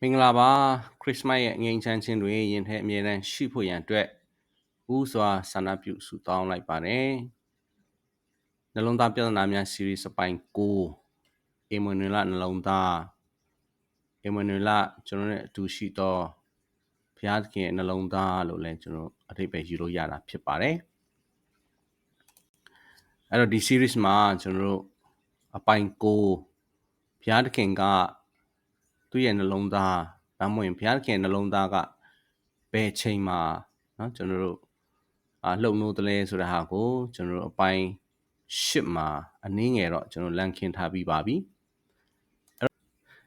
မင်္ဂလာပါခရစ်စမတ်ရဲ့ငြိမ်းချမ်းခြင်းတွေယင်ထဲအမြဲတမ်းရှိဖို့ရန်အတွက်ဥစွာဆန္ဒပြုဆုတောင်းလိုက်ပါတယ်နှလုံးသားပြဿနာများ series အပိုင်း9 Emmanuel နှလုံးသား Emmanuel ကျွန်တော်နဲ့အတူရှိသောဘုရားသခင်ရဲ့နှလုံးသားလို့လည်းကျွန်တော်အထိပ္ပယ်ယူလို့ရတာဖြစ်ပါတယ်အဲ့တော့ဒီ series မှာကျွန်တော်တို့အပိုင်း9ဘုရားသခင်က သူ့ရဲ့နှလုံးသားဒါမှမဟုတ်ဘုရားသခင်နှလုံးသားကဘယ်ချိန်မှာเนาะကျွန်တော်တို့အာလှုပ်နိုးတလဲဆိုတဲ့ဟာကိုကျွန်တော်တို့အပိုင်းရှစ်မှာအနည်းငယ်တော့ကျွန်တော်လန့်ခင်းထားပြီးပါပြီ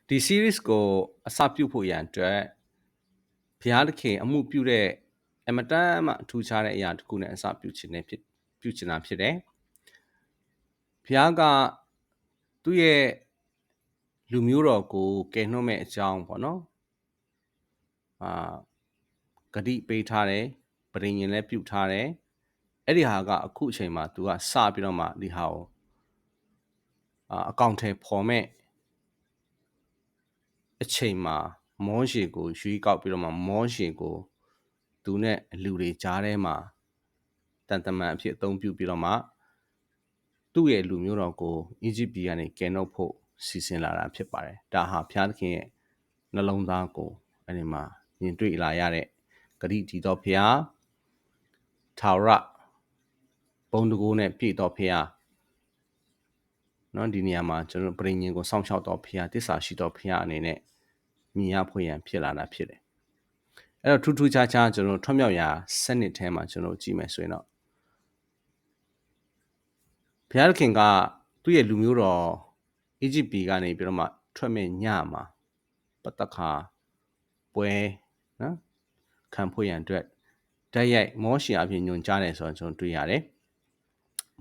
ဒီ series ကိုအစပြုဖို့ရန်အတွက်ဘုရားသခင်အမှုပြုတဲ့အမတန်မှအထူးခြားတဲ့အရာတစ်ခုနဲ့အစပြုခြင်းနဲ့ဖြစ်ပြုချင်တာဖြစ်တယ်ဘုရားကသူ့ရဲ့ လူမျိုးတော်ကိုကယ်နှုတ်မဲ့အကြောင်းပေါ့နော်အာဂတိပေးထားတယ်ပရိညင်လည်းပြုထားတယ်အဲ့ဒီဟာကအခုအချိန်မှာ तू ကစပြီးတော့မှဒီဟာကိုအာအကောင့်ထဲပေါ်မဲ့အချိန်မှာမောရှေကိုရွေးကောက်ပြီးတော့မှမောရှေကိုသူနဲ့လူတွေကြားထဲမှာတန်တမန်အဖြစ်အသုံးပြုပြီးတော့မှသူ့ရဲ့လူမျိုးတော်ကိုအီဂျစ်ပြည်ကနေကယ်နှုတ်ဖို့ စီစဉ်လာတာဖြစ်ပါတယ်ဒါဟာဘုရားသခင်ရဲ့နှလုံးသားကိုအဲ့ဒီမှာမြင်တွေ့လာရတဲ့ဂရိတီတော်ဖျားထာဝရဘုံတကိုးနဲ့ပြည့်တော်ဖျားเนาะဒီနေရာမှာကျွန်တော်ပြည်ငင်ကိုစောင့်ရှောက်တော်ဖျားတစ္ဆာရှိတော်ဖျားအနေနဲ့မြင်ရဖွယ်ရန်ဖြစ်လာတာဖြစ်တယ်အဲ့တော့ထူးထူးခြားခြားကျွန်တော်ထွတ်မြောက်ရာစနစ်ထဲမှာကျွန်တော်ကြည့်မယ်ဆိုရင်တော့ဘုရားခင်ကသူ့ရဲ့လူမျိုးတော် အီဂျစ်ပြည်ကနေပြီးတော့မှထွက်မဲ့ညမှာပတ္တခါပွဲနော်ခံဖို့ရန်အတွက်တိုက်ရိုက်မောရှေအပြင်ညွန်ကြားတယ်ဆိုတော့ကျွန်တော်တွေ့ရတယ်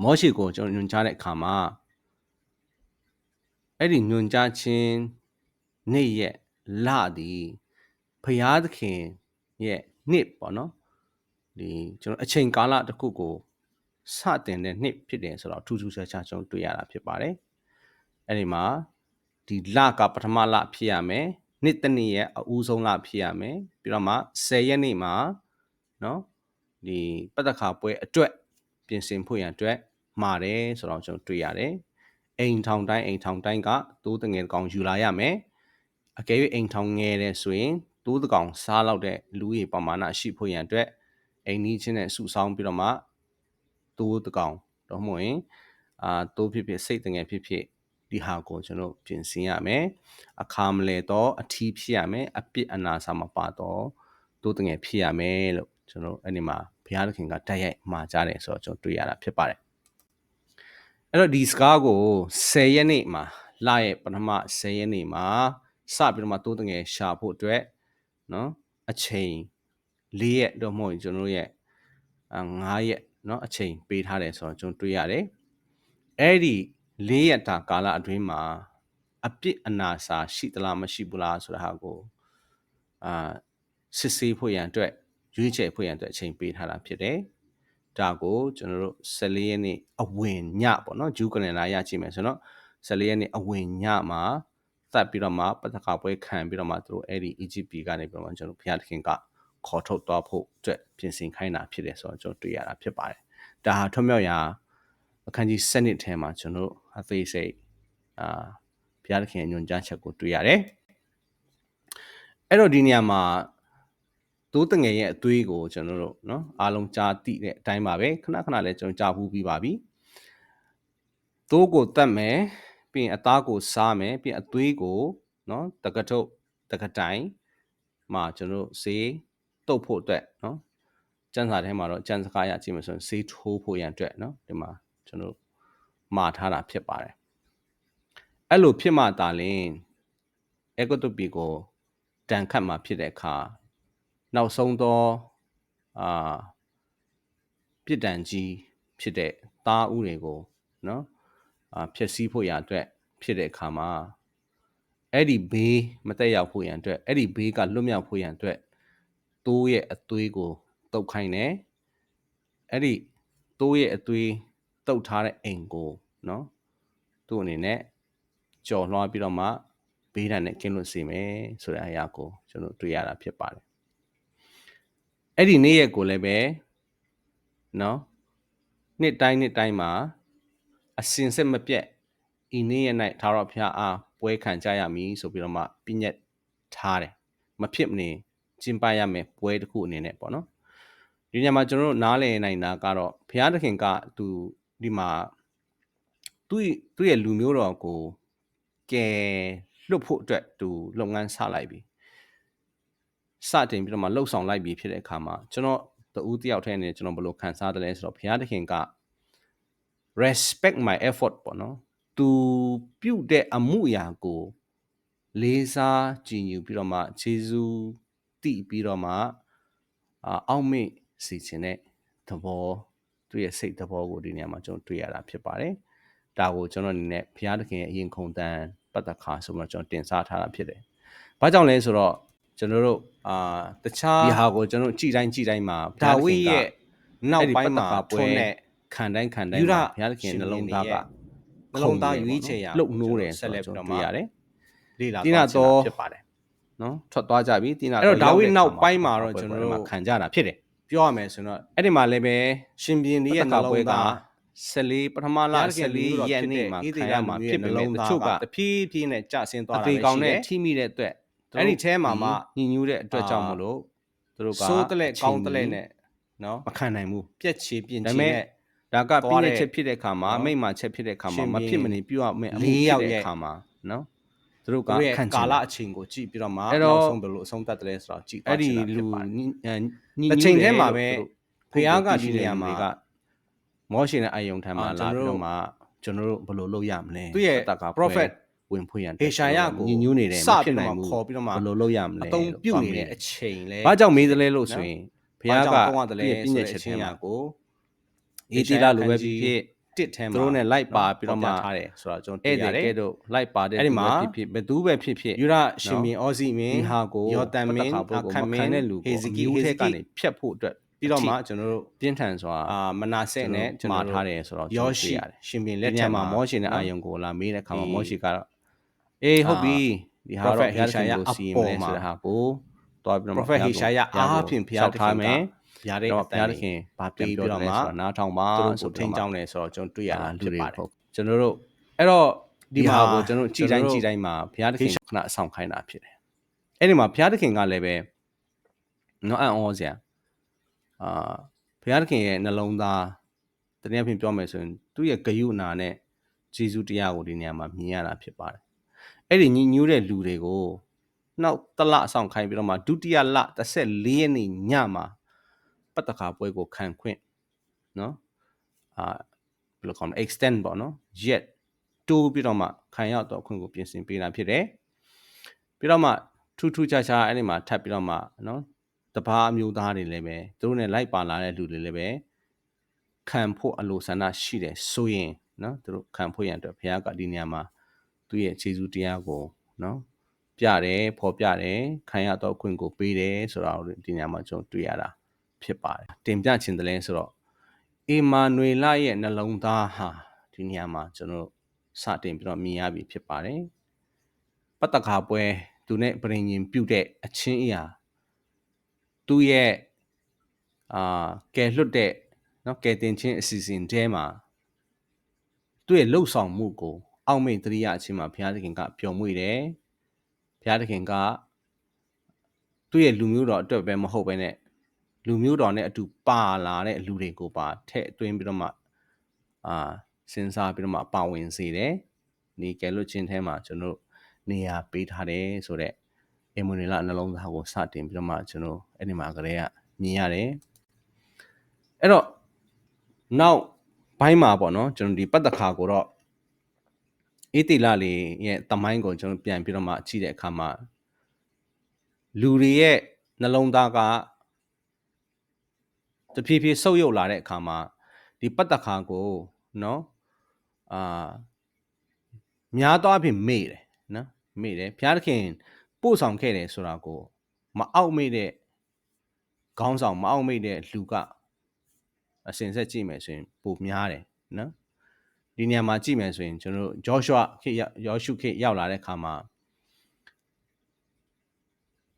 မောရှေကိုကျွန်တော်ညွန်ကြားတဲ့အခါမှာအဲ့ဒီညွန်ကြားခြင်းနေ့ရက်လသည်ဖရာသခင်ရဲ့နှစ်ပေါ့နော်ဒီကျွန်တော်အချိန်ကာလတစ်ခုကိုစတင်တဲ့နှစ်ဖြစ်တယ်ဆိုတော့ထူးထူးခြားခြားကျွန်တော်တွေ့ရတာဖြစ်ပါတယ် အဲ့ဒီမှာဒီလကပထမလဖြစ်ရမယ်နှစ်တနည်းရဲ့အဦးဆုံးလဖြစ်ရမယ်ပြီးတော့မှ10ရက်နေ့မှာเนาะဒီပတ္တခါပွဲအတွက်ပြင်ဆင်ဖို့ရန်အတွက်မှာတယ်ဆိုတော့ကျွန်တော်တွေ့ရတယ်အိမ်ထောင်တိုင်းအိမ်ထောင်တိုင်းကတိုးတငယ်ကောင်ယူလာရမယ်အကယ်၍အိမ်ထောင်ငယ်တယ်ဆိုရင်တိုးတကောင်စားလောက်တဲ့လူကြီးပမာဏရှိဖို့ရန်အတွက်အိမ်နီးချင်းနဲ့စုဆောင်းပြီးတော့မှတိုးတကောင်တော့မဟုတ်ရင်အာတိုးဖြစ်ဖြစ်စိတ်တငယ်ဖြစ်ဖြစ် ဒီဟာကိုကျွန်တော်ပြင်ဆင်ရမယ်အခါမလဲတော့အထီးဖြစ်ရမယ်အပြစ်အနာစာမပါတော့တို့တငယ်ဖြစ်ရမယ်လို့ကျွန်တော်အဲ့ဒီမှာဘုရားသခင်ကတိုက်ရိုက်မှာကြားတယ်ဆိုတော့ကျွန်တော်တွေ့ရတာဖြစ်ပါတယ်အဲ့တော့ဒီစကားကို10ရက်နေ့မှာလရဲ့ပထမ10ရက်နေ့မှာစပြီးတော့မှတိုးတငယ်ရှာဖို့အတွက်နော်အချိန်၄ရက်တော့မဟုတ်ကျွန်တော်ရဲ့9ရက်နော်အချိန်ပေးထားတယ်ဆိုတော့ကျွန်တော်တွေ့ရတယ်အဲ့ဒီ ၄ရက်တာကာလအတွင်းမှာအပြစ်အနာစာရှိသလားမရှိဘူးလားဆိုတာဟာကိုအာစစ်ဆေးဖို့ရန်အတွက်ရွေးချယ်ဖို့ရန်အတွက်အချိန်ပေးထားတာဖြစ်တယ်။ဒါကိုကျွန်တော်တို့14ရက်နေ့အဝင်ညပေါ့နော်ဂျူးကလန်ဒါရကြည့်မယ်ဆိုတော့14ရက်နေ့အဝင်ညမှာသတ်ပြီးတော့မှပတ္တကပွဲခံပြီးတော့မှသူတို့အဲ့ဒီ EGP ကနေပြီးတော့မှကျွန်တော်ဘုရားသခင်ကခေါ်ထုတ်သွားဖို့အတွက်ပြင်ဆင်ခိုင်းတာဖြစ်တယ်ဆိုတော့ကျွန်တော်တွေ့ရတာဖြစ်ပါတယ်။ဒါဟာထွမြောက်ရာအခန်းကြီး7နှစ်ထဲမှာကျွန်တော် အဖေစိတ်အာဘုရားသခင်ညွန်ကြားချက်ကိုတွေ့ရတယ်အဲ့တော့ဒီနေရာမှာသိုးတငယ်ရဲ့အသွေးကိုကျွန်တော်တို့နော်အားလုံးကြားသိတဲ့အတိုင်းပါပဲခဏခဏလည်းကျွန်တော်ကြားဘူးပြီးပါပြီသိုးကိုတတ်မယ်ပြီးရင်အသားကိုစားမယ်ပြီးရင်အသွေးကိုနော်တကထုတ်တကတိုင်မှာကျွန်တော်တို့ဈေးတုပ်ဖို့အတွက်နော်ကျန်စာထဲမှာတော့ကျန်စကားရကြည့်မယ်ဆိုရင်ဈေးထိုးဖို့ရန်အတွက်နော်ဒီမှာကျွန်တော်တို့ မှာထားတာဖြစ်ပါတယ်အဲ့လိုဖြစ်မှသာလင်အေဂိုတိုပီကိုတန်ခတ်မှာဖြစ်တဲ့အခါနောက်ဆုံးသောအာပြစ်ဒဏ်ကြီးဖြစ်တဲ့သားဥတွေကိုနော်အာဖြစ်စည်းဖို့ရအတွက်ဖြစ်တဲ့အခါမှာအဲ့ဒီဘေးမတက်ရောက်ဖို့ရန်အတွက်အဲ့ဒီဘေးကလွတ်မြောက်ဖို့ရန်အတွက်တိုးရဲ့အသွေးကိုတုတ်ခိုင်းတယ်အဲ့ဒီတိုးရဲ့အသွေး တုတ်ထားတဲ့အိမ်ကိုနော်သူ့အနေနဲ့ကြော်လွှားပြီးတော့မှဘေးဒဏ်နဲ့ကင်းလွတ်စေမယ်ဆိုတဲ့အရာကိုကျွန်တော်တွေ့ရတာဖြစ်ပါတယ်အဲ့ဒီနေ့ရက်ကိုလည်းပဲနော်နှစ်တိုင်းနှစ်တိုင်းမှာအစင်စစ်မပြတ်ဤနေ့ရက်၌သာရဖျားအားပွဲခံကြရမည်ဆိုပြီးတော့မှပြည့်ညက်ထားတယ်မဖြစ်မနေကျင်းပရမယ်ပွဲတစ်ခုအနေနဲ့ပေါ့နော်ဒီညမှာကျွန်တော်တို့နားလည်နိုင်တာကတော့ဘုရားသခင်ကသူ ဒီမှာသူ့သူ့ရဲ့လူမျိုးတော်ကိုကဲလွတ်ဖို့အတွက်သူလုပ်ငန်းဆလိုက်ပြီစတင်ပြီးတော့မှလှုပ်ဆောင်လိုက်ပြီဖြစ်တဲ့အခါမှာကျွန်တော်တူတယောက်ထဲနဲ့ကျွန်တော်ဘယ်လိုခံစားတယ်လဲဆိုတော့ဘုရားသခင်က respect my effort ပေါ့နော်သူပြုတ်တဲ့အမှုအရာကိုလေးစားကြည်ညိုပြီးတော့မှခြေစူးတိပြီးတော့မှအောက်မေ့စီခြင်းတဲ့သဘော သူ့ရဲ့စိတ်သဘောကိုဒီနေရာမှာကျွန်တော်တွေ့ရတာဖြစ်ပါတယ်ဒါကိုကျွန်တော်အနေနဲ့ဘုရားသခင်ရဲ့အရင်ခုန်တန်ပတ်သက်ခါဆိုတော့ကျွန်တော်တင်စားထားတာဖြစ်တယ်။ဘာကြောင့်လဲဆိုတော့ကျွန်တော်တို့အာတခြားဒီဟာကိုကျွန်တော်ကြည်တိုင်းကြည်တိုင်းမှာဒါဝိရဲ့နောက်ပိုင်းမှာပွဲနဲ့ခံတိုင်းခံတိုင်းမှာဘုရားသခင်နှလုံးသားကနှလုံးသားရွေးချယ်ရလှုပ်နိုးတယ်ဆက်လက်ပြီးတော့တွေ့ရတယ်။လေးလာတိနာတော့ဖြစ်ပါတယ်။နော်ထွက်သွားကြပြီတိနာအဲ့တော့ဒါဝိနောက်ပိုင်းမှာတော့ကျွန်တော်တို့ခံကြတာဖြစ်တယ်။ ပြောရမယ်ဆိုတော့အဲ့ဒီမှာလည်းပဲရှင်ပြင်းရဲ့နှလုံးသား14ပထမလ14ရက်နေ့မှာခံရမှာဖြစ်ပေမဲ့တချို့ကတဖြည်းဖြည်းနဲ့ကျဆင်းသွားတာလည်းရှိတယ်။အသေးကောင်နဲ့ထိမိတဲ့အတွက်အဲ့ဒီထဲမှာမှညင်ညူးတဲ့အတွက်ကြောင့်မလို့သူတို့ကစိုးတလက်ကောင်းတလက်နဲ့နော်မခံနိုင်ဘူးပြက်ချေပြင်းချေနဲ့ဒါကပြည့်ချက်ဖြစ်တဲ့ခါမှာမိတ်မှချက်ဖြစ်တဲ့ခါမှာမဖြစ်မနေပြုတ်မယ်အမှုဖြစ်တဲ့ခါမှာနော် သူတို့ကခံကာလအချိန်ကိုကြည့်ပြီးတော့မှနောက်ဆုံးဘယ်လိုအဆုံးသတ်တယ်ဆိုတော့ကြည့်အဲ့ဒီလူညီညီအချိန်ထဲမှာပဲဖះကဒီနေရာမှာကမောရှင်နဲ့အယုံထံမှာလာပြီးတော့မှကျွန်တော်တို့ဘယ်လိုလုပ်ရမလဲသူရဲ့ prophet ဝင်ဖွင့်ရန်အေရှာယကိုညညူးနေတယ်မဖြစ်နိုင်ဘူးခေါ်ပြီးတော့မှဘယ်လိုလုပ်ရမလဲအတုံးပြုတ်နေတဲ့အချိန်လဲဘာကြောင့်မေးသလဲလို့ဆိုရင်ဘုရားကပြည့်ပြည့်ချက်ချင်းရာကိုအေတီလာလိုပဲဖြစ် ဖြစ်တစ်ထဲမှာသူတို့ ਨੇ လိုက်ပါပြီးတော့မှထားတယ်ဆိုတော့ကျွန်တော်တွေ့ရတယ်ကဲတော့လိုက်ပါတဲ့အဲ့ဒီမှာဖြစ်ဖြစ်ဘယ်သူပဲဖြစ်ဖြစ်ယူရရှင်မင်းအော်စီမင်းဒီဟာကိုယောတန်မင်းအခမင်းတဲ့လူကိုဟေဇကီဟေဇကီကနေဖြတ်ဖို့အတွက်ပြီးတော့မှကျွန်တော်တို့ပြင်းထန်စွာအာမနာဆက်နဲ့ကျွန်တော်ထားတယ်ဆိုတော့ယောရှိရှင်မင်းလက်ထက်မှာမောရှင်တဲ့အာယုံကိုလာမေးတဲ့ခါမှာမောရှိကတော့အေးဟုတ်ပြီဒီဟာတော့ဘုရားရှင်ကိုစီမလဲဆိုတဲ့ဟာကိုတွားပြီးတော့ prophet Hishaya အားဖြင့်ဘုရားထားမယ် ရတဲ့ဘုရားသခင်ဗာပြန်ပြောတယ်ဆိုတာနားထောင်ပါဆိုထိန်ကြောင်းတယ်ဆိုတော့ကျွန်တော်တွေ့ရတာဖြစ်ပါတယ်ကျွန်တော်တို့အဲ့တော့ဒီမှာကိုကျွန်တော်ကြည်တိုင်းကြည်တိုင်းမှာဘုရားသခင်ခဏအဆောင်ခိုင်းတာဖြစ်တယ်အဲ့ဒီမှာဘုရားသခင်ကလည်းပဲနော်အံ့ဩစရာအာဘုရားသခင်ရဲ့နှလုံးသားတနည်းအားဖြင့်ပြောမယ်ဆိုရင်သူ့ရဲ့ဂယုဏနဲ့ဂျေဇုတရားကိုဒီနေရာမှာမြင်ရတာဖြစ်ပါတယ်အဲ့ဒီညီညူးတဲ့လူတွေကိုနောက်တလအဆောင်ခိုင်းပြီးတော့မှဒုတိယလ14ရက်နေ့ညမှာ ပတ်သက်ခါပွဲကိုခံခွင့်နော်အာဘယ်လိုခေါ်မလဲ extend ပေါ့နော် yet တိုးပြီးတော့မှခံရတော့အခွင့်ကိုပြင်ဆင်ပေးတာဖြစ်တယ်ပြီးတော့မှထူးထူးခြားခြားအဲ့ဒီမှာထပ်ပြီးတော့မှနော်တဘာအမျိုးသားတွေလည်းပဲသူတို့နဲ့လိုက်ပါလာတဲ့လူတွေလည်းပဲခံဖို့အလိုဆန္ဒရှိတယ်ဆိုရင်နော်သူတို့ခံဖို့ရန်အတွက်ဘုရားကဒီနေရာမှာသူ့ရဲ့ခြေစူးတရားကိုနော်ပြတယ်ဖော်ပြတယ်ခံရတော့အခွင့်ကိုပေးတယ်ဆိုတာကိုဒီနေရာမှာကျွန်တော်တွေ့ရတာ ဖြစ်ပါတယ်တင်ပြခြင်းတလဲဆိုတော့အေမာနွေလရဲ့နှလုံးသားဟာဒီနေရာမှာကျွန်တော်စတင်ပြီးတော့မြင်ရပြီဖြစ်ပါတယ်ပတ္တခါပွဲသူနဲ့ပြင်ရင်ပြုတ်တဲ့အချင်းအရာသူ့ရဲ့အာကဲလွတ်တဲ့เนาะကဲတင်ချင်းအစီအစဉ်တဲမှာသူ့ရဲ့လှုပ်ဆောင်မှုကိုအောက်မေ့တရိယာအချင်းမှာဘုရားသခင်ကပျော်မွေ့တယ်ဘုရားသခင်ကသူ့ရဲ့လူမျိုးတော်အတွက်ပဲမဟုတ်ပဲနဲ့ လူမျိုးတော်နဲ့အတူပါလာတဲ့လူတွေကိုပါထည့်သွင်းပြီးတော့မှအာစဉ်းစားပြီးတော့မှပါဝင်စေတယ်။ဒီကဲလွတ်ချင်းထဲမှာကျွန်တော်နေရာပေးထားတယ်ဆိုတော့အမွေလာနှလုံးသားကိုစတင်ပြီးတော့မှကျွန်တော်အဲ့ဒီမှာကလေးကမြင်ရတယ်။အဲ့တော့နောက်ဘိုင်းမှာပေါ့နော်ကျွန်တော်ဒီပတ်သက်ခါကိုတော့အေးတိလာလေးရဲ့တမိုင်းကိုကျွန်တော်ပြန်ပြီးတော့မှကြည့်တဲ့အခါမှာလူတွေရဲ့နှလုံးသားက တဖြည်းဖြည်းဆုပ်ယုပ်လာတဲ့အခါမှာဒီပတ်သက်ခါကိုနော်အာများသောအားဖြင့်မေ့တယ်နော်မေ့တယ်ဘုရားသခင်ပို့ဆောင်ခဲ့တယ်ဆိုတာကိုမအောက်မေ့တဲ့ခေါင်းဆောင်မအောက်မေ့တဲ့လူကအစင်ဆက်ကြည့်မယ်ဆိုရင်ပိုများတယ်နော်ဒီနေရာမှာကြည့်မယ်ဆိုရင်ကျွန်တော်တို့ Joshua ခေယောရှုခေရောက်လာတဲ့ခါမှာ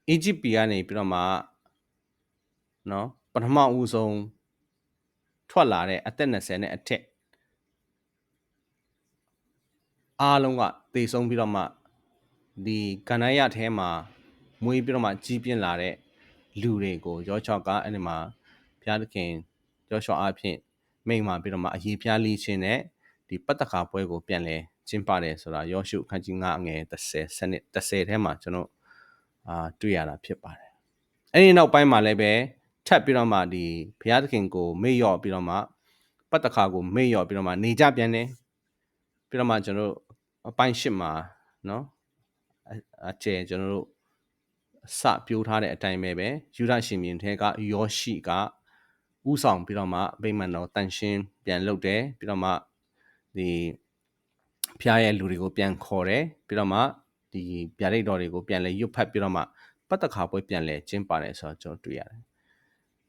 အီဂျစ်ပြည်ကနေပြီးတော့မှနော် ပထမဦးဆုံးထွက်လာတဲ့အသက်20နဲ့အထက်အားလုံးကတေဆုံးပြီးတော့မှဒီကန္နရထဲမှာမွေးပြီးတော့မှကြီးပြင်းလာတဲ့လူတွေကိုရောချော့ကအဲ့ဒီမှာဘုရားသခင်ရောချော့အဖြစ်မိန့်မာပြီးတော့မှအရေးပြားလေးခြင်းနဲ့ဒီပတ္တခါပွဲကိုပြန်လဲကျင်းပတယ်ဆိုတာယောရှုခန်းကြီး9အငယ်30စနစ်30ထဲမှာကျွန်တော်အာတွေ့ရတာဖြစ်ပါတယ်အဲ့ဒီနောက်ပိုင်းမှာလည်းပဲ ထပ်ပြီးတော့မှဒီဘုရားသခင်ကိုမေ့လျော့ပြီးတော့မှပတ်တခါကိုမေ့လျော့ပြီးတော့မှနေကြပြန်တယ်ပြီးတော့မှကျွန်တော်တို့အပိုင်းရှစ်မှာနော်အကျယ်ကျွန်တော်တို့စပြိုးထားတဲ့အတိုင်းပဲပဲယူဒရှင်မြင်ထဲကယောရှိကဥဆောင်ပြီးတော့မှဗိမာန်တော်တန်ရှင်းပြန်လုပ်တယ်ပြီးတော့မှဒီဖျားရဲ့လူတွေကိုပြန်ခေါ်တယ်ပြီးတော့မှဒီဗျာဒိတ်တော်တွေကိုပြန်လဲရွတ်ဖတ်ပြီးတော့မှပတ်သက်ခါပွဲပြန်လဲကျင်းပါတယ်ဆိုတော့ကျွန်တော်တွေ့ရတယ်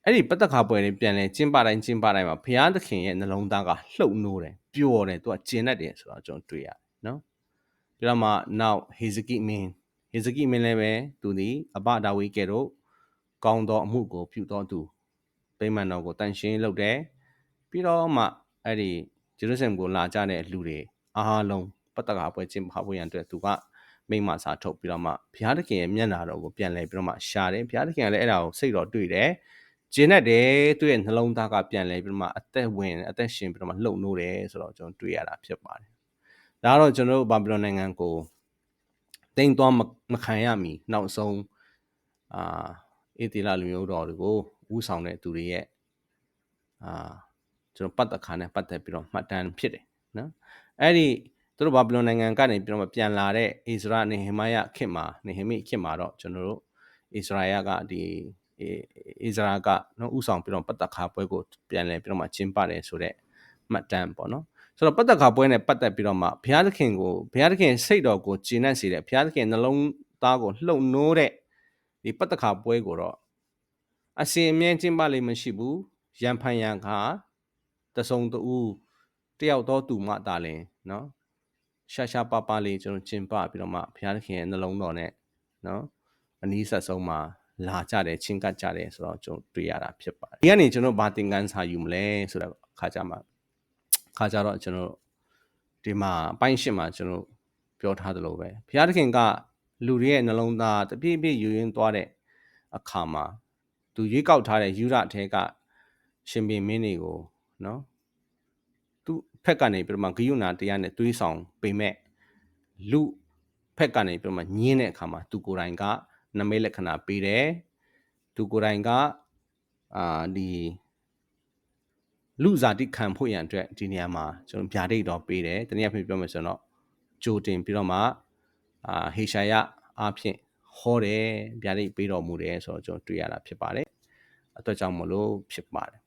အဲ့ဒီပတ်သက်ခါပွဲတွေပြန်လဲကျင်းပတိုင်းကျင်းပတိုင်းမှာဘုရားသခင်ရဲ့နှလုံးသားကလှုပ်နိုးတယ်ပျော်တယ်သူကကျင်တတ်တယ်ဆိုတော့ကျွန်တော်တွေ့ရတယ်နော်ပြီးတော့မှနောက်ဟေဇကိမင်းဟေဇကိမင်းလည်းပဲသူဒီအဘဒါဝိကဲတို့ကောင်းသောအမှုကိုပြုတော်သူဗိမာန်တော်ကိုတန်ရှင်းလုပ်တယ်ပြီးတော့မှအဲ့ဒီဂျေရုဆလင်ကိုလာကြတဲ့လူတွေအားလုံးပတ်သက်ကားပွဲကျင်းပဖို့ရန်အတွက်သူကမိမစာထုတ်ပြီးတော့မှဘုရားသခင်ရဲ့မျက်နာတော်ကိုပြန်လဲပြီးတော့မှရှာတယ်ဘုရားသခင်ကလည်းအဲ့ဒါကိုစိတ်တော်တွေ့တယ် ကျင်းတတ်တယ်သူ့ရဲ့နှလုံးသားကပြန်လဲပြီးတော့မှအသက်ဝင်အသက်ရှင်ပြီးတော့မှလှုပ်နိုးတယ်ဆိုတော့ကျွန်တော်တွေ့ရတာဖြစ်ပါတယ်ဒါကတော့ကျွန်တော်တို့ဘာဘီလုန်နိုင်ငံကိုတိမ်သွားမခံရမီနောက်ဆုံးအာအေတီလာလူမျိုးတော်တွေကိုဥဆောင်တဲ့သူတွေရဲ့အာကျွန်တော်ပတ်သက်ခါနဲ့ပတ်သက်ပြီးတော့မှတ်တမ်းဖြစ်တယ်နော်အဲ့ဒီသူတို့ဘာဘီလုန်နိုင်ငံကနေပြီးတော့ပြန်လာတဲ့ဣဇရာနေဟေမယခေတ်မှာနေဟေမိခေတ်မှာတော့ကျွန်တော်တို့ဣဇရာယကဒီ ဣဇရာကနော်ဥဆောင်ပြီးတော့ပတ်သက်ခါပွဲကိုပြန်လဲပြီးတော့မှကျင်းပတယ်ဆိုတော့မှတ်တမ်းပေါ့နော်ဆိုတော့ပတ်သက်ခါပွဲနဲ့ပတ်သက်ပြီးတော့မှဘုရားသခင်ကိုဘုရားသခင်စိတ်တော်ကိုကျင့်တတ်စေတဲ့ဘုရားသခင်နှလုံးသားကိုလှုပ်နိုးတဲ့ဒီပတ်သက်ခါပွဲကိုတော့အစင်အမြဲကျင်းပလိမ့်မရှိဘူးရန်ဖန်ရန်ခါတဆုံတူတယောက်တော့သူမှတာလင်နော်ရှာရှာပါပါလေးကျွန်တော်ကျင်ပပြီးတော့မှဘုရားသခင်ရဲ့နှလုံးတော်နဲ့နော်အနည်းဆက်ဆုံးမှာ လာကြတယ်ချင်းကပ်ကြတယ်ဆိုတော့ကျွန်တော်တွေ့ရတာဖြစ်ပါတယ်ဒီကနေကျွန်တော်ဘာသင်ခန်းစာယူမလဲဆိုတော့ခါကြမှာခါကြတော့ကျွန်တော်ဒီမှာအပိုင်းရှင်းမှာကျွန်တော်ပြောထားသလိုပဲဘုရားသခင်ကလူတွေရဲ့နှလုံးသားတပြည့်ပြည့်ယူရင်းသွားတဲ့အခါမှာသူရွေးကောက်ထားတဲ့ယူရထဲကရှင်ဘင်မင်းတွေကိုနော်သူဖက်ကနေပြမဂယုဏတရားနဲ့တွေးဆောင်ပေမဲ့လူဖက်ကနေပြမညင်းတဲ့အခါမှာသူကိုယ်တိုင်က နမိတ်လက္ခဏာပေးတယ်သူကိုယ်တိုင်ကအာဒီလူဇာတိခံဖို့ရန်အတွက်ဒီနေရာမှာကျွန်တော်ဗျာဒိတ်တော့ပေးတယ်တနည်းအားဖြင့်ပြောမယ်ဆိုတော့ကြိုတင်ပြီးတော့မှအာဟေရှာယအားဖြင့်ဟောတယ်ဗျာဒိတ်ပေးတော်မူတယ်ဆိုတော့ကျွန်တော်တွေ့ရတာဖြစ်ပါတယ်အတွက်ကြောင့်မလို့ဖြစ်ပါတယ်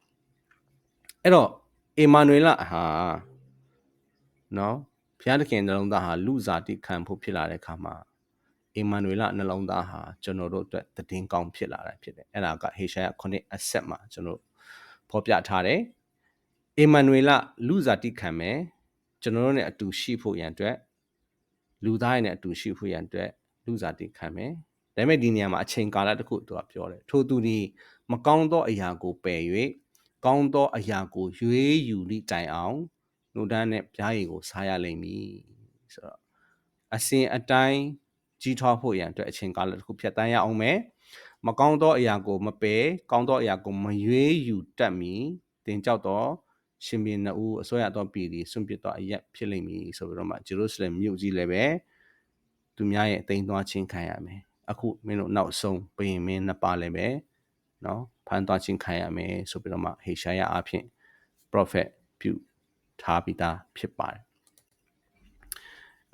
အဲ့တော့အေမာနွေလဟာနော်ဘုရားသခင်နှလုံးသားဟာလူစားတိခံဖို့ဖြစ်လာတဲ့အခါမှာ အေမာနွေလနှလုံးသားဟာကျွန်တော်တို့အတွက်တည်င်းကောင်းဖြစ်လာတာဖြစ်တယ်အဲ့ဒါကဟေရှာယ9အဆက်မှာကျွန်တော်ဖော်ပြထားတယ်အေမာနွေလလူစားတိခံမယ်ကျွန်တော်တို့ ਨੇ အတူရှိဖို့ရန်အတွက်လူသားရဲ့နဲ့အတူရှိဖို့ရန်အတွက်လူစားတိခံမယ်ဒါပေမဲ့ဒီနေရာမှာအချိန်ကာလတစ်ခုသူကပြောတယ်ထို့သူဒီမကောင်းသောအရာကိုပယ်၍ကောင်းသောအရာကိုရွေးယူလိတိုင်အောင်နှုတ်တန်းနဲ့ပြားရည်ကိုစားရလိမ့်မည်ဆိုတော့အစဉ်အတိုင်း ကြီးထွားဖို့ရန်အတွက်အချိန်ကာလတစ်ခုဖြတ်တန်းရအောင်မယ်မကောင်းသောအရာကိုမပယ်ကောင်းသောအရာကိုမရွေးယူတတ်မီတင်ကြောက်တော့ရှင်ဘီနဦးအစိုးရတော်ပြည်ဒီဆွန့်ပစ်တော့အရက်ဖြစ်လိမ့်မည်ဆိုပြီးတော့မှဂျေရုဆလင်မြို့ကြီးလည်းပဲသူများရဲ့အသိမ်းသွားခြင်းခံရမယ်အခုမင်းတို့နောက်ဆုံးဘယင်မင်းနှစ်ပါးလည်းပဲเนาะဖန်သွားခြင်းခံရမယ်ဆိုပြီးတော့မှဟေရှာယအဖြစ် prophet ပြုထားပြီးသားဖြစ်ပါတယ်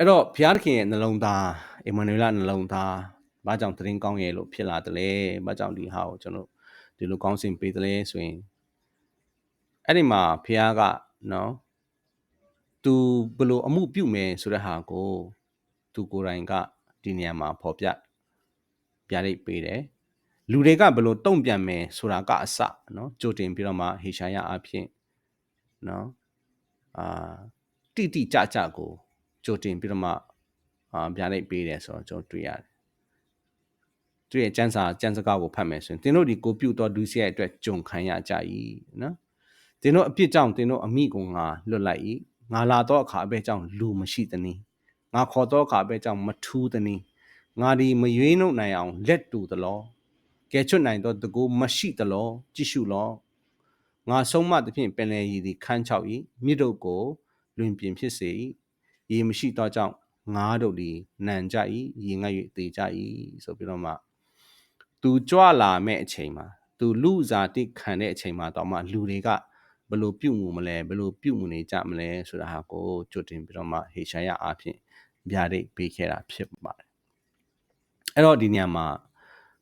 အဲ့တော့ဘုရားသခင်ရဲ့နှလုံးသားအမနွေလနှလုံးသားဘာကြောင့်တရင်ကောင်းရဲ့လို့ဖြစ်လာတယ်လဲဘာကြောင့်ဒီဟာကိုကျွန်တော်ဒီလိုကောင်းစင်ပေးတယ်လဲဆိုရင်အဲ့ဒီမှာဘုရားကနော်သူဘလို့အမှုပြုမယ်ဆိုတဲ့ဟာကို သူကိုယ်တိုင်ကဒီနေရာမှာဖော်ပြပြရိတ်ပေးတယ်လူတွေကဘလို့တုံ့ပြန်မယ်ဆိုတာကအစနော်ကြိုတင်ပြီးတော့မှဟေရှာယအဖြစ်နော်အာတိတိကြကြကို ကြိုတင်ပြီးတော့မှအာပြလိုက်ပေးတယ်ဆိုတော့ကျွန်တော်တွေ့ရတယ်သူရဲ့ကျမ်းစာကျမ်းစကားကိုဖတ်မယ်ဆိုရင်သင်တို့ဒီကိုပြုတ်တော်ဒုစရိုက်အတွက်ကြုံခံရကြ၏နော်သင်တို့အပြစ်ကြောင့်သင်တို့အမိကိုငါလွတ်လိုက်၏ငါလာတော့အခါအဘဲကြောင့်လူမရှိသနည်းငါခေါ်တော့အခါအဘဲကြောင့်မထူးသနည်းငါဒီမရွေးနှုတ်နိုင်အောင်လက်တူသလောကဲချွတ်နိုင်တော့တကူမရှိသလောကြည့်ရှုလောငါဆုံးမသဖြင့်ပင်လေရည်သည်ခန်းချောက်၏မြစ်တို့ကိုလွင်ပြင်ဖြစ်စေ၏ ရေမရှိတော့ကြောင့်ငါတို့သည်နံကြ၏ရေငတ်၍သေကြ၏ဆိုပြီးတော့မှသူကြွလာမဲ့အချိန်မှာသူလူစားတိခံတဲ့အချိန်မှာတော့မှလူတွေကဘလို့ပြုတ်မှုမလဲဘလို့ပြုတ်မှုနေကြမလဲဆိုတာဟာကိုကြွတင်ပြီးတော့မှဟေရှာယအားဖြင့်ဗျာဒိတ်ပေးခဲ့တာဖြစ်ပါတယ်အဲ့တော့ဒီညမှာ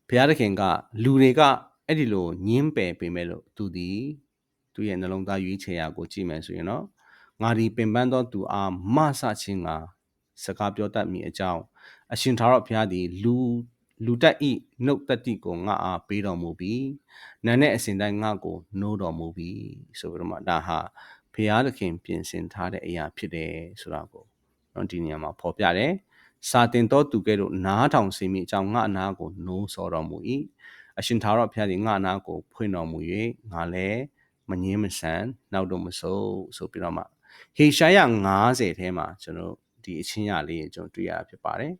ဘုရားသခင်ကလူတွေကအဲ့ဒီလိုညင်းပယ်ပေးမဲ့လို့သူဒီသူရဲ့နှလုံးသားရွေးချယ်ရာကိုကြည့်မယ်ဆိုရင်တော့ ငါဒီပင်ပန်းသောသူအားမဆခြင်းကစကားပြောတတ်မိအကြောင်းအရှင်သာရဘုရားသည်လူလူတက်ဤနှုတ်တတိကိုငါအားပေးတော်မူပြီးနာနဲ့အစဉ်တိုင်းငါကိုနိုးတော်မူပြီးဆိုပြီးတော့မှဒါဟာဘုရားသခင်ပြင်ဆင်ထားတဲ့အရာဖြစ်တယ်ဆိုတာကိုတော့ဒီနေရာမှာဖော်ပြတယ်စာတင်တော်သူကဲ့သို့နားထောင်စီမိအကြောင်းငါအနာကိုနိုးစော်တော်မူ၏အရှင်သာရဘုရားသည်ငါအနာကိုဖွင့်တော်မူ၍ငါလည်းမငင်းမဆန်နောက်တော့မဆိုးဆိုပြီးတော့မှ ဟေရှာယ90ထဲမှာကျွန်တော်ဒီအချင်းရလေးကိုကျွန်တော်တွေ့ရဖြစ်ပါတယ်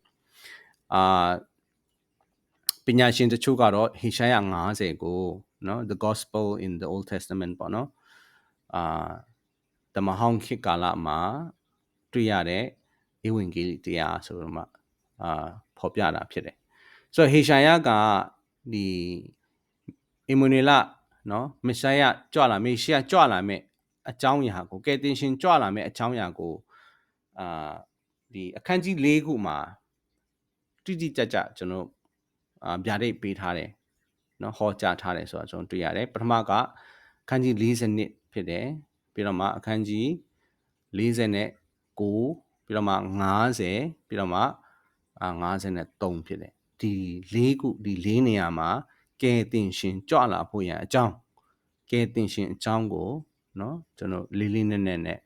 အာပညာရှင်တချို့ကတော့ဟေရှာယ90ကိုနော် the gospel in the old testament ပေါ့နော်အာတမဟောင်းခေတ်ကာလမှာတွေ့ရတဲ့ဧဝံဂေလိတရားဆိုတော့မှအာဖော်ပြတာဖြစ်တယ်ဆိုတော့ဟေရှာယကဒီအီမိုနီလာနော်မရှာယကြွလာမေရှာယကြွလာမဲ့ အကြောင်းအရာကိုကယ်တင်ရှင်ကြွလာမဲ့အကြောင်းအရာကိုအာဒီအခန်းကြီး၄ခုမှာတိတိကျကျကျွန်တော်အာဗျာဒိတ်ပေးထားတယ်နော်ဟောကြားထားတယ်ဆိုတာကျွန်တော်တွေ့ရတယ်ပထမကအခန်းကြီး40နှစ်ဖြစ်တယ်ပြီးတော့မှအခန်းကြီး40နဲ့9ပြီးတော့မှ90ပြီးတော့မှအာ53ဖြစ်တယ်ဒီ၄ခုဒီ၄နေရာမှာကဲတင်ရှင်ကြွလာဖို့ရန်အကြောင်းကဲတင်ရှင်အကြောင်းကို เนาะကျွန်တော်လေးလေးနက်နက်နဲ့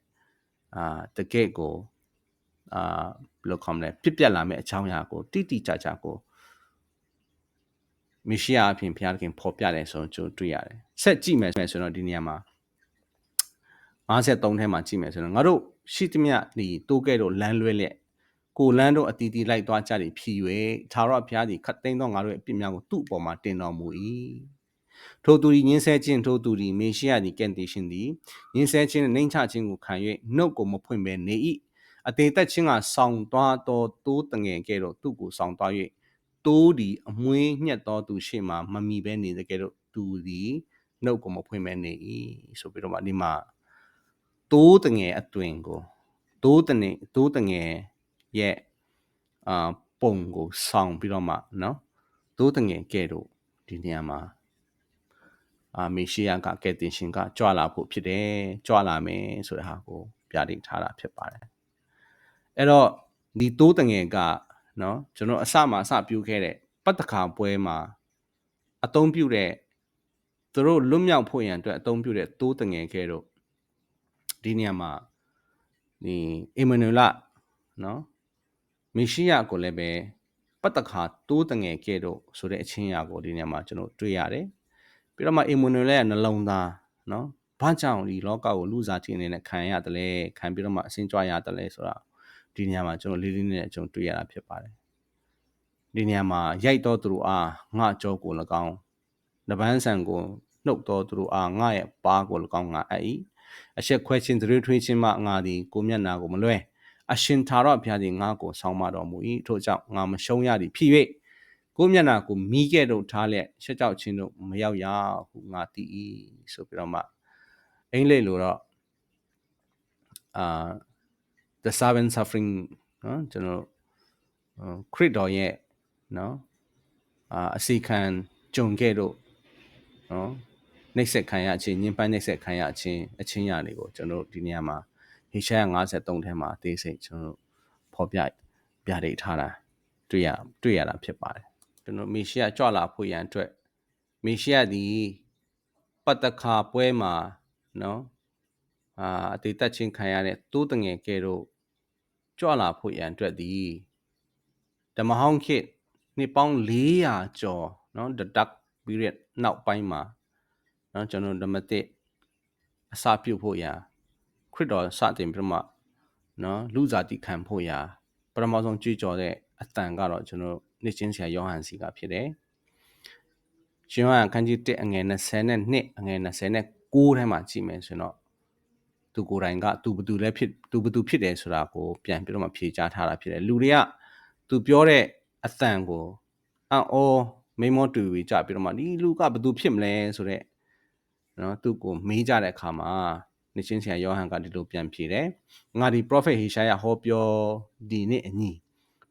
အာတကယ့်ကိုအာဘယ်လိုခေါ်မလဲပြစ်ပြက်လာမယ့်အကြောင်းအရာကိုတိတိကျကျကိုမရှိယာအဖြစ်ဘုရားသခင်ဖော်ပြတယ်ဆိုတော့ကျွန်တော်တွေ့ရတယ်ဆက်ကြည့်မယ်ဆိုတော့ဒီနေရာမှာ53ထဲမှာကြည့်မယ်ဆိုတော့ငါတို့ရှိသမျှဒီတိုးကဲ့တော့လမ်းလွဲလက်ကိုလန်းတို့အတီးတီးလိုက်သွားကြတယ်ဖြီ၍သာရဘုရားသည်ခတ်သိမ်းသောငါတို့ရဲ့အပြစ်များကိုသူ့အပေါ်မှာတင်တော်မူ၏ ထိုသူသည်ညင်းဆဲခြင်းထိုသူသည်မင်းရှိရသည့်ကန့်တေရှင်သည်ညင်းဆဲခြင်းနှိမ်ချခြင်းကိုခံ၍နှုတ်ကိုမဖွင့်ဘဲနေ၏အသေးသက်ခြင်းကဆောင်းသွားသောတိုးတငယ်ကဲ့သို့သူ့ကိုဆောင်းသွား၍တိုးသည်အမွှေးညက်သောသူရှေ့မှမမိဘဲနေတဲ့ကဲ့သို့သူသည်နှုတ်ကိုမဖွင့်ဘဲနေ၏ဆိုပြီးတော့မှဒီမှာတိုးတငယ်အသွင်ကိုတိုးတနေတိုးတငယ်ရဲ့အာပုံကိုဆောင်းပြီးတော့မှနော်တိုးတငယ်ကဲ့သို့ဒီနေရာမှာ အာမေရှိယကကယ်တင်ရှင်ကကြွလာဖို့ဖြစ်တယ်ကြွလာမယ်ဆိုတဲ့ဟာကိုပြတိထားတာဖြစ်ပါတယ်အဲ့တော့ဒီတိုးတငယ်ကနော်ကျွန်တော်အစမှာအစပြုခဲ့တဲ့ပတ်တခါပွဲမှာအသုံးပြုတဲ့သူတို့လွတ်မြောက်ဖို့ရန်အတွက်အသုံးပြုတဲ့တိုးတငယ်ခဲတို့ဒီနေရာမှာဒီအီမနူလနော်မီရှိယကိုလည်းပဲပတ်တခါတိုးတငယ်ခဲတို့ဆိုတဲ့အချင်းအရာကိုဒီနေရာမှာကျွန်တော်တွေ့ရတယ်။ ပြီးတော့မှအင်မွန်နယ်လည်းနှလုံးသားနော်ဘာကြောင့်ဒီလောကကိုလူစားခြင်းအနေနဲ့ခံရတယ်လဲခံပြီးတော့မှအစင်းကြွရတယ်လဲဆိုတာဒီနေရာမှာကျွန်တော်လေးလေးနဲ့ကျွန်တော်တွေ့ရတာဖြစ်ပါတယ်ဒီနေရာမှာရိုက်တော့သူတို့အားငါကြောကို၎င်းနဗန်းဆန်ကိုနှုတ်တော့သူတို့အားငါရဲ့ပါကို၎င်းငါအဲ့ဤအရှက်ခွဲခြင်းသရေထွေးခြင်းမှငါသည်ကိုမျက်နာကိုမလွဲအရှင်သာရဘုရားသည်ငါကိုဆောင်းမတော်မူ၏ထို့ကြောင့်ငါမရှုံးရသည်ဖြစ်၍ ကိုမျက်နာကိုမိခဲ့တော့ထားလက်ရှက်ကြောက်ခြင်းတို့မရောက်ရဟုငါသိ၏ဆိုပြီးတော့မှအင်္ဂလိပ်လိုတော့အာ the servant suffering နော်ကျွန်တော်ခရစ်တော်ရဲ့နော်အာအစီခံကြုံခဲ့တော့နော်နှိပ်စက်ခံရခြင်းညှဉ်းပန်းနှိပ်စက်ခံရခြင်းအချင်းရာတွေကိုကျွန်တော်ဒီနေရာမှာဟေရှာယ53ထဲမှာအသေးစိတ်ကျွန်တော်ဖော်ပြပြဒိတ်ထားတာတွေ့ရတွေ့ရတာဖြစ်ပါတယ် ကျွန်တော်မေရှိယကြွလာဖို့ရန်အတွက်မေရှိယသည်ပတ္တခါပွဲမှာနော်အာအသေးတက်ချင်းခံရတဲ့သိုးတငယ်ကဲတို့ကြွလာဖို့ရန်အတွက်သည်ဓမ္မဟောင်းခေတ်နှစ်ပေါင်း400ကျော်နော် the dark period နောက်ပိုင်းမှာနော်ကျွန်တော်ဓမ္မတိအစာပြုတ်ဖို့ရန်ခရစ်တော်စတင်ပြမနော်လူစားတိခံဖို့ရန်ပထမဆုံးကြွေးကြော်တဲ့အတန်ကတော့ကျွန်တော် နှစ်ချင်းဆရာယောဟန်စီကဖြစ်တယ်ရှင်ယောဟန်ခန်းကြီး1အငယ်20နဲ့2အငယ်20နဲ့6ထဲမှာကြည့်မယ်ဆိုတော့သူကိုယ်တိုင်ကသူဘသူလဲဖြစ်သူဘသူဖြစ်တယ်ဆိုတာကိုပြန်ပြီးတော့မှဖြေကြားထားတာဖြစ်တယ်လူတွေကသူပြောတဲ့အတန်ကိုအော်မိမောတူပြီးကြပြီးတော့မှဒီလူကဘသူဖြစ်မလဲဆိုတော့နော်သူ့ကိုမေးကြတဲ့အခါမှာနေချင်းဆရာယောဟန်ကဒီလိုပြန်ဖြေတယ်ငါဒီ prophet ဟေရှာယဟောပြောဒီနေ့အညီ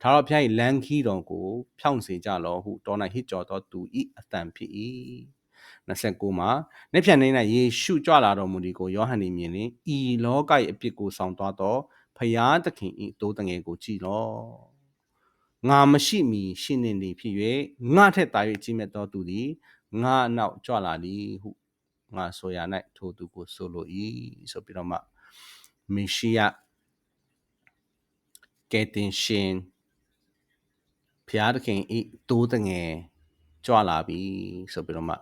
ထာဝရဘုရား၏လမ်းခီးတော်ကို ဖြောင့်စေကြလောဟုတော်၌ဟစ်ကြော်သောသူ၏အတန်ဖြစ်၏29မှာနေ့ဖြန်နေ့၌ယေရှုကြွလာတော်မူဒီကိုယောဟန်၏မြင်လင်ဤလောက၏အပြစ်ကိုဆောင်သွားသောဖယားသခင်၏တိုးတငယ်ကိုကြည်လောငါမရှိမီရှင်းနေနေဖြစ်၍ငါထက်သာ၍ကြီးမြတ်သောသူသည်ငါအနောက်ကြွလာသည်ဟုငါဆိုရ၌ထိုသူကိုဆိုလို၏ဆိုပြီးတော့မှမေရှိယကယ်တင်ရှင် ဖျားသခင်ဤတိုးတငယ်ကြွလာပြီဆိုပြီးတော့မှ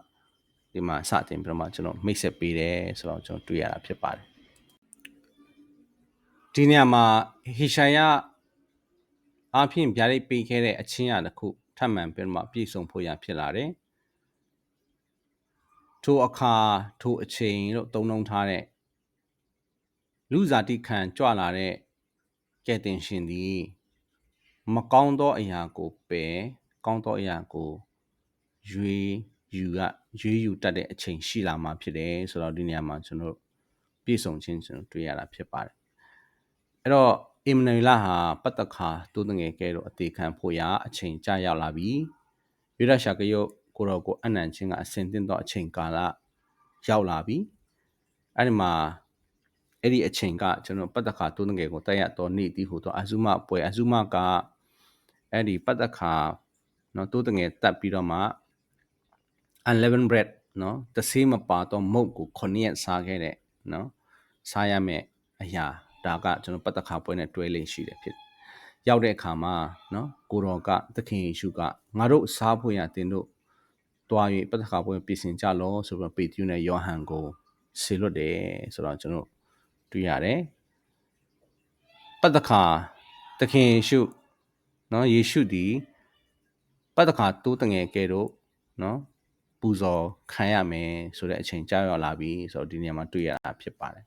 ဒီမှာစတင်ပြီးတော့မှကျွန်တော်မိတ်ဆက်ပေးတယ်ဆိုတော့ကျွန်တော်တွေ့ရတာဖြစ်ပါတယ်ဒီနေရာမှာဟေရှာယအဖြစ်ဗျာဒိတ်ပေးခဲ့တဲ့အချင်းအရာတစ်ခုထပ်မံပြီးတော့မှပြည့်စုံဖို့ရဖြစ်လာတယ်ထိုအခါထိုအချိန်လို့သုံးနှုံထားတဲ့လူဇာတိခံကြွလာတဲ့ကဲ့တင်ရှင်သည် မကောင်းသောအရာကိုပယ်ကောင်းသောအရာကိုရွေးယူကရွေးယူတတ်တဲ့အချိန်ရှိလာမှာဖြစ်တယ်ဆိုတော့ဒီနေရာမှာကျွန်တော်ပြည့်စုံခြင်းကျွန်တော်တွေ့ရတာဖြစ်ပါတယ်အဲ့တော့အင်မနူလာဟာပတ္တခါတိုးတငယ်ကဲတော့အသေးခံဖို့ရာအချိန်ကြာရောက်လာပြီယူရရှာကယုတ်ကိုတော်ကိုအနံ့ချင်းကအစင်တင်သောအချိန်ကာလရောက်လာပြီအဲ့ဒီမှာ အဲ့ဒီအချိန်ကကျွန်တော်ပတ္တခါတိုးငယ်ကိုတက်ရတော့နေ့တီးဟိုတော့အဇုမပွဲအဇုမကအဲ့ဒီပတ္တခါနော်တိုးငယ်တက်ပြီးတော့မှ unleavened bread နော်တဆေးမပါတော့မုတ်ကို9ရက်စားခဲ့တဲ့နော်စားရမယ့်အရာဒါကကျွန်တော်ပတ္တခါပွဲနဲ့တွဲလိမ့်ရှိတယ်ဖြစ်ရောက်တဲ့အခါမှာနော်ကိုတော်ကသခင်ယေရှုကငါတို့စားဖို့ရတင်တို့တွား၍ပတ္တခါပွဲပြင်ဆင်ကြလောဆိုပြီးပေတရုနဲ့ယောဟန်ကိုဆေလွတ်တယ်ဆိုတော့ကျွန်တော် တွေ့ရတယ်ပတ္တခါသခင်ယေရှုနော်ယေရှုဒီပတ္တခါတိုးတငယ်ကဲတို့နော်ပူဇော်ခံရမယ်ဆိုတဲ့အချိန်ကြာရောက်လာပြီဆိုတော့ဒီနေရာမှာတွေ့ရတာဖြစ်ပါတယ်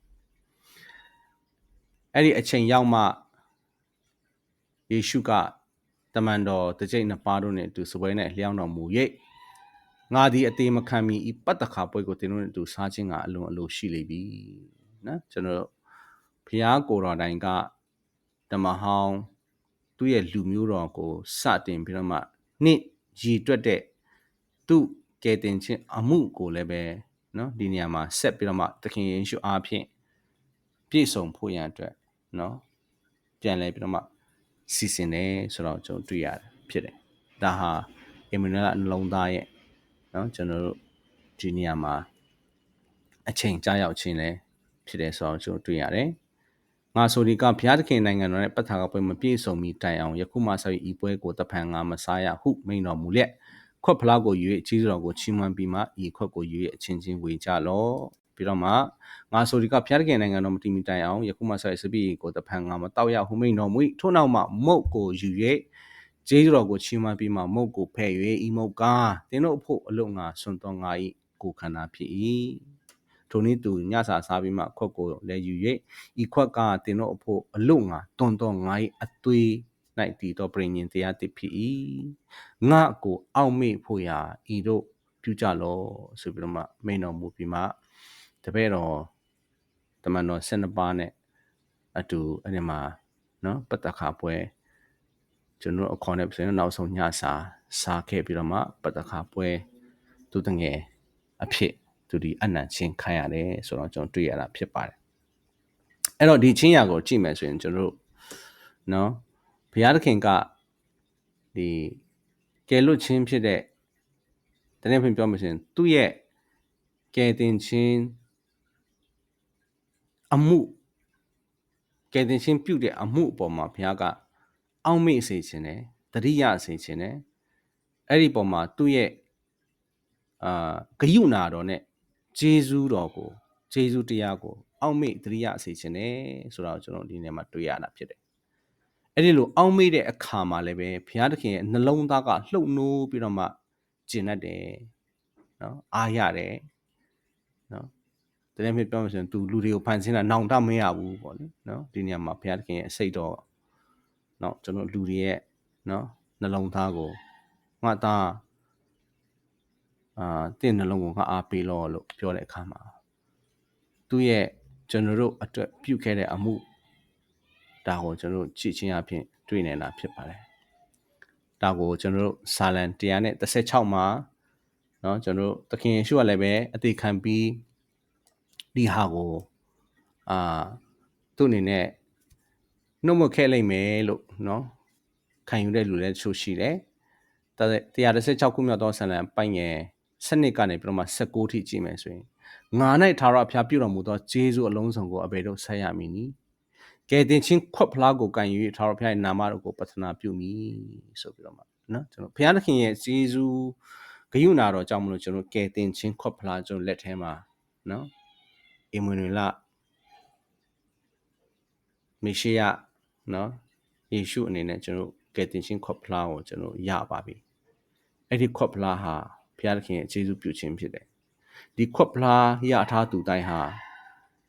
အဲ့ဒီအချိန်ရောက်မှယေရှုကတမန်တော်တစ်ကြိမ်နှစ်ပါးတို့နဲ့အတူစပွဲနဲ့လျှောင်းတော်မူ၍ငါသည်အသေးမခံမီဤပတ္တခါပွဲကိုသင်တို့နဲ့အတူစားခြင်းကအလွန်အလိုရှိလေပြီ နော်ကျွန်တော်ဘုရားကိုတော်တိုင်ကဓမ္မဟောင်းသူ့ရဲ့လူမျိုးတော်ကိုစတင်ပြီးတော့မှနှစ်ရည်တွက်တဲ့သူ့ကယ်တင်ခြင်းအမှုကိုလည်းပဲနော်ဒီနေရာမှာဆက်ပြီးတော့မှသခင်ယေရှုအားဖြင့်ပြည့်စုံဖို့ရန်အတွက်နော်ပြန်လဲပြီးတော့မှစီစဉ်တယ်ဆိုတော့ကျွန်တော်တွေ့ရတယ်ဖြစ်တယ်ဒါဟာအင်မနွယ်အနှလုံးသားရဲ့နော်ကျွန်တော်တို့ဒီနေရာမှာအချိန်ကြာရောက်ခြင်းလည်း ဖြစ်တယ်ဆိုတော့ကျွန်တော်တွေ့ရတယ်ငါဆိုဒီကဘုရားသခင်နိုင်ငံတော်နဲ့ပတ်ထာကပွဲမပြည့်စုံမီတိုင်အောင်ယခုမှဆက်ပြီးဤပွဲကိုတဖန်ငါမစားရဟုမိန်တော်မူလျက်ခွက်ဖလားကိုယူ၍ကြီးတော်ကိုချီးမွမ်းပြီးမှဤခွက်ကိုယူ၍အချင်းချင်းဝေကြလော့ပြီးတော့မှငါဆိုဒီကဖျားတကယ်နိုင်ငံတော်မတီမီတိုင်အောင်ယခုမှဆက်စပီကိုတဖန်ငါမတောက်ရဟုမိန်တော်မူထို့နောက်မှမုတ်ကိုယူ၍ကျေးတော်ကိုချီးမွမ်းပြီးမှမုတ်ကိုဖဲ့၍ဤမုတ်ကားတင်းတို့အဖို့အလို့ငါဆွန်တော်ငါ၏ကိုခန္ဓာဖြစ်၏ ထိုနည်းသူညစာစားပြီးမှခွက်ကိုလည်းယူ၍ဤခွက်ကတင်းတို့အဖို့အလို့ငါတွန်တော်ငါ၏အသွေး၌တည်သောပရိညင်တရားတစ်ဖြစ်၏ငါကိုအောက်မေ့ဖို့ရာဤတို့ပြုကြလောဆိုပြီးတော့မှမိန်တော်မူပြီးမှတပည့်တော်တမန်တော်12ပါးနဲ့အတူအဲ့ဒီမှာနော်ပတ္တခါပွဲကျွန်တော်အခေါ်နဲ့ပြန်နောက်ဆုံးညစာစားခဲ့ပြီးတော့မှပတ္တခါပွဲသူတငယ်အဖြစ် သူဒီအနံ့ချင်းခံရတယ်ဆိုတော့ကျွန်တော်တွေ့ရတာဖြစ်ပါတယ်အဲ့တော့ဒီချင်းရာကိုကြည့်မယ်ဆိုရင်ကျွန်တော်တို့နော်ဘုရားသခင်ကဒီကယ်လွတ်ခြင်းဖြစ်တဲ့တနည်းဖြင့်ပြောမှဆိုရင်သူ့ရဲ့ကယ်တင်ခြင်းအမှုကယ်တင်ခြင်းပြုတဲ့အမှုအပေါ်မှာဘုရားကအောက်မေ့စေခြင်းနဲ့တတိယစေခြင်းနဲ့အဲ့ဒီပုံမှာသူ့ရဲ့အာဂယုနာတော်နဲ့ ဂျေဇူးတော်ကိုဂျေဇူးတရားကိုအောက်မေ့တရိယစေခြင်းနဲ့ဆိုတော့ကျွန်တော်ဒီနေ့မှာတွေ့ရတာဖြစ်တယ်အဲ့ဒီလိုအောက်မေ့တဲ့အခါမှာလည်းပဲဘုရားသခင်ရဲ့နှလုံးသားကလှုပ်နိုးပြီးတော့မှကျင်တတ်တယ်နော်အားရတယ်နော်တကယ်မျိုးပြောမှဆိုရင် तू လူတွေကိုဖန်ဆင်းတာနောင်တမရဘူးပေါ့လေနော်ဒီနေရာမှာဘုရားသခင်ရဲ့အစိတ်တော်နော်ကျွန်တော်လူတွေရဲ့နော်နှလုံးသားကိုငါသား အာတင့်နှလုံးကိုငါအားပေးလို့လို့ပြောတဲ့အခါမှာသူ့ရဲ့ကျွန်တော်တို့အတွက်ပြုခဲ့တဲ့အမှုဒါကိုကျွန်တော်တို့ကြည့်ချင်းအဖြစ်တွေ့နေတာဖြစ်ပါတယ်ဒါကိုကျွန်တော်တို့ဆာလံ136မှာเนาะကျွန်တော်တို့သခင်ယေရှုကလည်းပဲအသေးခံပြီးဒီဟာကိုအာသူ့အနေနဲ့နှုတ်မခဲလိုက်မယ်လို့เนาะခံယူတဲ့လူလည်းချို့ရှိတယ်136ခုမြောက်သောဆာလံပိုင်ငယ် စနစ်ကနေပြီးတော့မှ16ထိကြည့်မယ်ဆိုရင်ငါ၌ထာဝရဘုရားပြုတော်မူသောဂျေဇုအလုံးစုံကိုအဘယ်တော့ဆက်ရမည်နည်းကဲတင်ချင်းခွက်ဖလားကိုကန်ယူထာဝရဘုရားရဲ့နာမတော်ကိုပတနာပြုမိဆိုပြီးတော့မှနော်ကျွန်တော်ဘုရားသခင်ရဲ့ဂျေဇုဂယုနာတော်ကြောင့်မလို့ကျွန်တော်ကဲတင်ချင်းခွက်ဖလားကျွန်တော်လက်ထဲမှာနော်အမွေနွေလမေရှိယနော်ယေရှုအနေနဲ့ကျွန်တော်ကယ်တင်ခြင်းခွက်ဖလားကိုကျွန်တော်ရပါပြီအဲ့ဒီခွက်ဖလားဟာ ဘုရားသခင်ရဲ့ဂျေဇုပြုခြင်းဖြစ်တယ်ဒီခွက်ဖလားရထားသူတိုင်းဟာ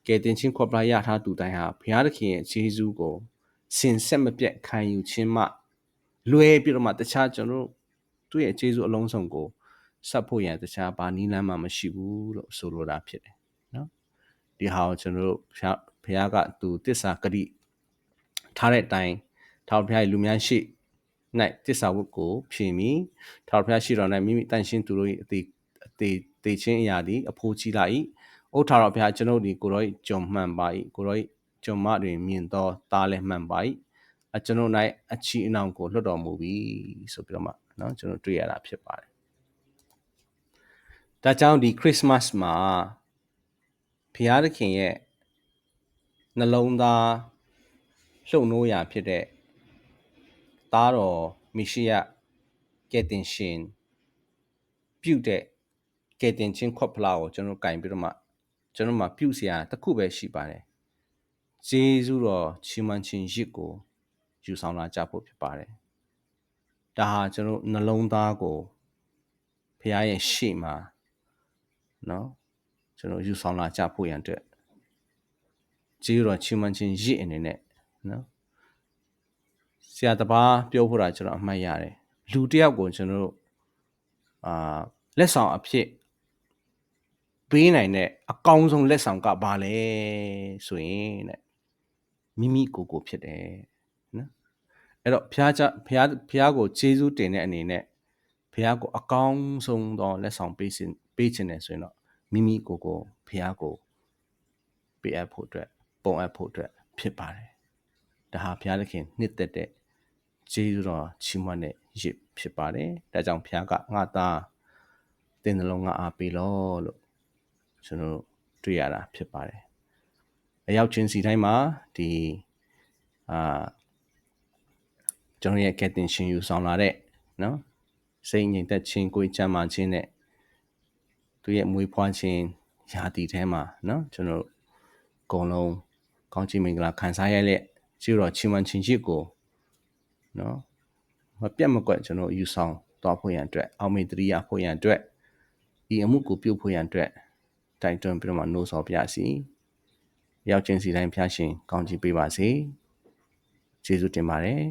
ကယ်တင်ခြင်းခွက်ဖလားရထားသူတိုင်းဟာဘုရားသခင်ရဲ့ဂျေဇုကိုစင်ဆက်မပြတ်ခံယူခြင်းမှလွဲပြီးတော့မှတခြားကျွန်တော်သူ့ရဲ့ဂျေဇုအလုံးစုံကိုဆက်ဖို့ရန်တခြားဘာနည်းလမ်းမှမရှိဘူးလို့ဆိုလိုတာဖြစ်တယ်နော်ဒီဟာကိုကျွန်တော်တို့ဘုရားဘုရားကသူတစ္ဆာဂတိထားတဲ့အတိုင်းထာဝရဘုရားရဲ့လူများရှိ၌ တစ္ဆာဝတ်ကိုဖြေမိထာဝရဘုရားရှိတော်၌မိမိတန်ရှင်းသူတို့၏အသေးအသေးတေချင်းအရာသည်အဖိုးကြီးလာ၏အိုထာဝရဘုရားကျွန်ုပ်ဒီကိုရော၏ကြုံမှန်ပါ၏ကိုရော၏ကြုံမတွင်မြင်သောသားလည်းမှန်ပါ၏အကျွန်ုပ်၌အချီအနှောင်ကိုလွတ်တော်မူပြီဆိုပြီးတော့မှเนาะကျွန်တော်တွေ့ရတာဖြစ်ပါတယ်ဒါကြောင့်ဒီခရစ်စမတ်မှာဘုရားသခင်ရဲ့နှလုံးသားလှုပ်နိုးရာဖြစ်တဲ့ သားတော်မီရှိယကဲတင်ရှင်ပြုတ်တဲ့ကဲတင်ချင်းခွက်ဖလာကိုကျွန်တော်ကင်ပြီးတော့မှကျွန်တော်မှပြုတ်เสียတစ်ခုပဲရှိပါတယ်ဂျေဇုတော်ချီးမွမ်းခြင်းရစ်ကိုယူဆောင်လာကြဖို့ဖြစ်ပါတယ်ဒါဟာကျွန်တော်နှလုံးသားကိုဖခင်ရဲ့ရှေ့မှာเนาะကျွန်တော်ယူဆောင်လာကြဖို့ရန်အတွက်ဂျေဇုတော်ချီးမွမ်းခြင်းရစ်အနေနဲ့เนาะ ဆရာတပားပြောဖို့တာကျွန်တော်အမှတ်ရတယ်လူတယောက်ကိုကျွန်တော်တို့အာလက်ဆောင်အဖြစ်ပေးနိုင်တဲ့အကောင်းဆုံးလက်ဆောင်ကဘာလဲဆိုရင်တဲ့မိမိကိုယ်ကိုဖြစ်တယ်နော်အဲ့တော့ဘုရားကြဘုရားဘုရားကိုကျေးဇူးတင်တဲ့အနေနဲ့ဘုရားကိုအကောင်းဆုံးသောလက်ဆောင်ပေး sin ပေးခြင်းတယ်ဆိုရင်တော့မိမိကိုယ်ကိုဘုရားကိုပေးအပ်ဖို့အတွက်ပုံအပ်ဖို့အတွက်ဖြစ်ပါတယ်ဒါဟာဘုရားသခင်နှစ်သက်တဲ့ ကျေးဇူးတော်ချီးမွမ်းတဲ့ရစ်ဖြစ်ပါတယ်ဒါကြောင့်ဘုရားကငါသားတင်နှလုံးငါအားပေးလို့လို့ကျွန်တော်တွေ့ရတာဖြစ်ပါတယ်အရောက်ချင်းစီတိုင်းမှာဒီအာကျွန်တော်ရဲ့ကက်တင်ရှင်ယူဆောင်လာတဲ့နော်စိတ်ငြိမ်သက်ခြင်းကိုယ်ချမ်းသာခြင်းနဲ့သူရဲ့မွေးဖွားခြင်းရာသီထဲမှာနော်ကျွန်တော်အကုန်လုံးကောင်းချီးမင်္ဂလာခံစားရတဲ့ကျေးတော်ချီးမွမ်းခြင်းရှိကို နော်မပြတ်မကွက်ကျွန်တော်ယူဆောင်သွားဖို့ရန်အတွက်အောက်မေတ္တရိယဖို့ရန်အတွက်ဒီအမှုကိုပြုဖို့ရန်အတွက်တိုက်တွန်းပြီးတော့မှနှိုးဆော်ပြစီရောက်ချင်းစီတိုင်းဖျားရှင်ကောင်းချီးပေးပါစေကျေးဇူးတင်ပါတယ်